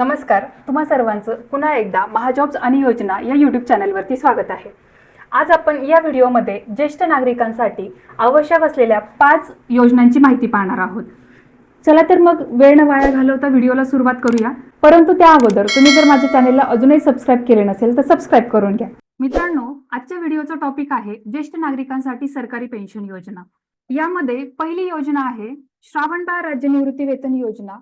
नमस्कार तुम्हा सर्वांचं पुन्हा एकदा महाजॉब्स आणि योजना या यूट्यूब चॅनलवरती स्वागत आहे. आज आपण या व्हिडिओमध्ये ज्येष्ठ नागरिकांसाठी आवश्यक असलेल्या पाच योजनांची माहिती पाहणार आहोत. चला तर मग वेळ न वाया घालवता व्हिडिओला सुरुवात करूया. परंतु त्या अगोदर तुम्ही जर माझ्या चॅनलला अजूनही सबस्क्राईब केले नसेल तर सबस्क्राईब करून घ्या. मित्रांनो आजच्या व्हिडिओचा टॉपिक आहे ज्येष्ठ नागरिकांसाठी सरकारी पेन्शन योजना. यामध्ये पहिली योजना आहे श्रावणबाळ राज्य निवृत्ती वेतन योजना.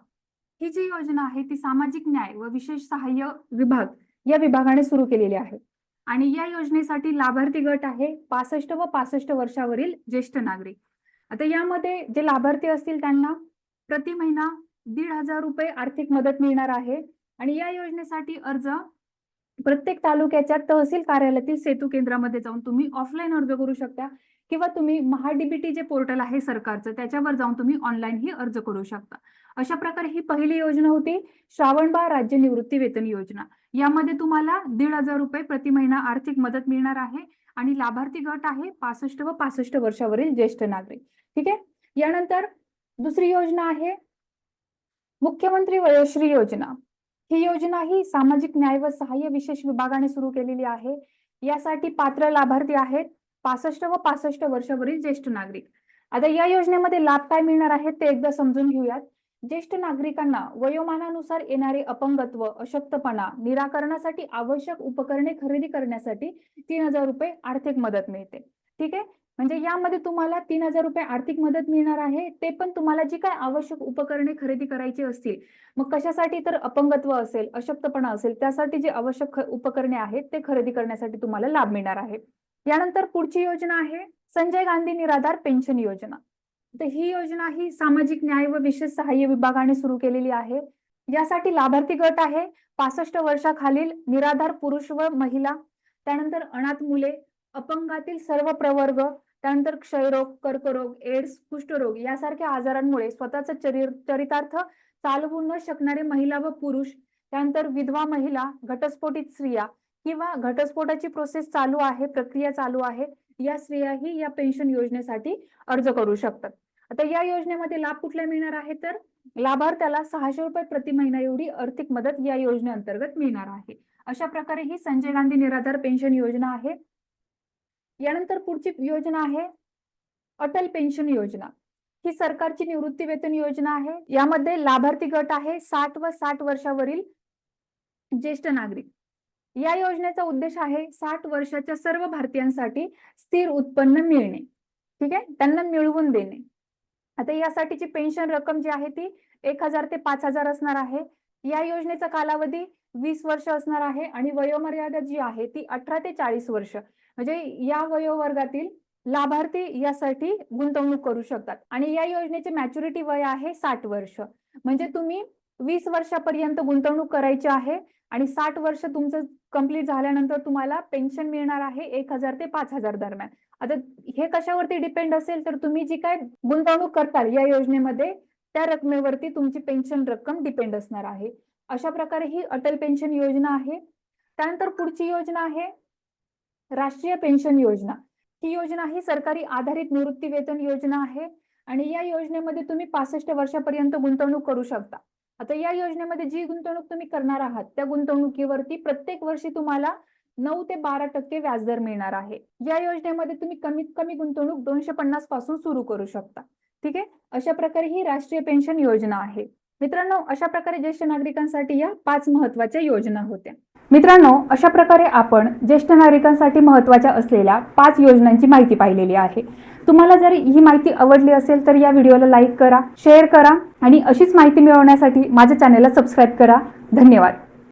ही जी योजना आहे ती सामाजिक न्याय व विशेष सहाय्य विभाग या विभागाने सुरू केलेली आहे. आणि या योजनेसाठी लाभार्थी गट आहे पासष्ट व पासष्ट वर्षावरील ज्येष्ठ नागरिक. आता यामध्ये जे लाभार्थी असतील त्यांना प्रति महिना दीड हजार रुपये आर्थिक मदत मिळणार आहे. आणि या योजनेसाठी अर्ज प्रत्येक तालुक्याच्या तहसील कार्यालयातील सेतू केंद्रामध्ये जाऊन तुम्ही ऑफलाईन अर्ज करू शकता. किंवा तुम्ही महाडीबीटी जे पोर्टल आहे सरकारचं त्याच्यावर जाऊन तुम्ही ऑनलाईनही अर्ज करू शकता. अशा प्रकारे ही पहिली योजना होती श्रावणबाळ राज्य निवृत्ती वेतन योजना. यामध्ये तुम्हाला दीड हजार रुपये प्रति महिना आर्थिक मदत मिळणार आहे आणि लाभार्थी गट आहे पासष्ट व पासष्ट वर्षावरील ज्येष्ठ नागरिक. ठीक आहे? यानंतर दुसरी योजना आहे मुख्यमंत्री वयोश्री योजना. ही योजना ही सामाजिक न्याय व सहाय्य विशेष विभागाने सुरू केलेली आहे. यासाठी पात्र लाभार्थी आहेत पासष्ट व पासष्ट वर्षावरील ज्येष्ठ नागरिक. आता या योजनेमध्ये लाभ काय मिळणार आहेत ते एकदा समजून घेऊयात. ज्येष्ठ नागरिकांना वयोमानानुसार येणारे अपंगत्व अशक्तपणा निराकरणासाठी आवश्यक उपकरणे खरेदी करण्यासाठी तीन हजार रुपये आर्थिक मदत मिळते. ठीक आहे? म्हणजे यामध्ये तुम्हाला तीन हजार रुपये आर्थिक मदत मिळणार आहे. ते पण तुम्हाला जी काय आवश्यक उपकरणे खरेदी करायची असतील मग कशासाठी तर अपंगत्व असेल अशक्तपणा असेल त्यासाठी जी आवश्यक उपकरणे आहेत ते खरेदी करण्यासाठी तुम्हाला लाभ मिळणार आहे. यानंतर पुढची योजना आहे संजय गांधी निराधार पेन्शन योजना. तर ही योजना ही सामाजिक न्याय व विशेष सहाय्य विभागाने सुरू केलेली आहे. यासाठी लाभार्थी गट आहे पासष्ट वर्षाखालील निराधार पुरुष व महिला त्यानंतर अनाथ मुले अपंगातील सर्व प्रवर्ग त्यानंतर क्षयरोग कर्करोग एड्स कुष्ठरोग यासारख्या आजारांमुळे स्वतःच चरितार्थ चालवू न शकणारे महिला व पुरुष त्यानंतर विधवा महिला घटस्फोटित स्त्रिया किंवा घटस्फोटाची प्रोसेस चालू आहे प्रक्रिया चालू आहे या स्त्रियाही या पेन्शन योजनेसाठी अर्ज करू शकतात. आता या योजनेमध्ये लाभ कुठला मिळणार आहे तर? लाभार्थ्याला सहाशे रुपये प्रति महिना एवढी आर्थिक मदत या योजनेअंतर्गत मिळणार आहे. अशा प्रकारे ही संजय गांधी निराधार पेन्शन योजना आहे. यानंतर पुढची योजना आहे अटल पेन्शन योजना. ही सरकारची निवृत्ती वेतन योजना आहे. यामध्ये लाभार्थी गट आहे साठ व साठ वर्षावरील ज्येष्ठ नागरिक. या योजनेचा उद्देश आहे साठ वर्षाच्या सर्व भारतीयांसाठी स्थिर उत्पन्न मिळणे. ठीक आहे? त्यांना मिळवून देणे. आता यासाठीची पेन्शन रक्कम जी आहे ती एक हजार ते पाच हजार असणार आहे. या योजनेचा कालावधी वीस वर्ष असणार आहे आणि वयोमर्यादा जी आहे ती अठरा ते चाळीस वर्ष. म्हणजे या वयोवर्गातील लाभार्थी यासाठी गुंतवणूक करू शकतात. आणि या योजनेचे मॅच्युरिटी वय आहे साठ वर्ष. म्हणजे तुम्ही वीस वर्षापर्यंत गुंतवणूक करायची आहे. आणि साठ वर्ष तुमचं कंप्लीट झाल्यानंतर तुम्हाला पेन्शन मिळणार आहे एक हजार ते पाच हजार दरम्यान. आता हे कशावरती डिपेंड असेल? तर तुम्ही जी काय गुंतवणूक करताल या योजनेमध्ये त्या रकमेवरती तुमची पेन्शन रक्कम डिपेंड असणार आहे. अशा प्रकारे ही अटल पेन्शन योजना आहे. त्यानंतर पुढची योजना आहे राष्ट्रीय पेन्शन योजना. ही योजना ही सरकारी आधारित निवृत्ती वेतन योजना आहे आणि या योजनेमध्ये तुम्ही पासष्ट वर्षापर्यंत गुंतवणूक करू शकता. आता या योजनेमध्ये जी गुंतवणूक तुम्ही करणार आहात त्या गुंतवणुकीवरती प्रत्येक वर्षी तुम्हाला नऊ ते बारा टक्के व्याजदर मिळणार आहे. या योजनेमध्ये तुम्ही कमीत कमी गुंतवणूक दोनशे पन्नासपासून सुरू करू शकता. ठीक आहे? अशा प्रकारे ही राष्ट्रीय पेन्शन योजना आहे. मित्रांनो अशा प्रकारे ज्येष्ठ नागरिकांसाठी या पाच महत्त्वाच्या योजना होत्या. मित्रांनो अशा प्रकारे आपण ज्येष्ठ नागरिकांसाठी महत्त्वाच्या असलेल्या पाच योजनांची माहिती पाहिलेली आहे. तुम्हाला जर ही माहिती आवडली असेल तर या व्हिडिओला लाईक करा शेअर करा आणि अशीच माहिती मिळवण्यासाठी माझ्या चॅनलला सबस्क्राईब करा. धन्यवाद.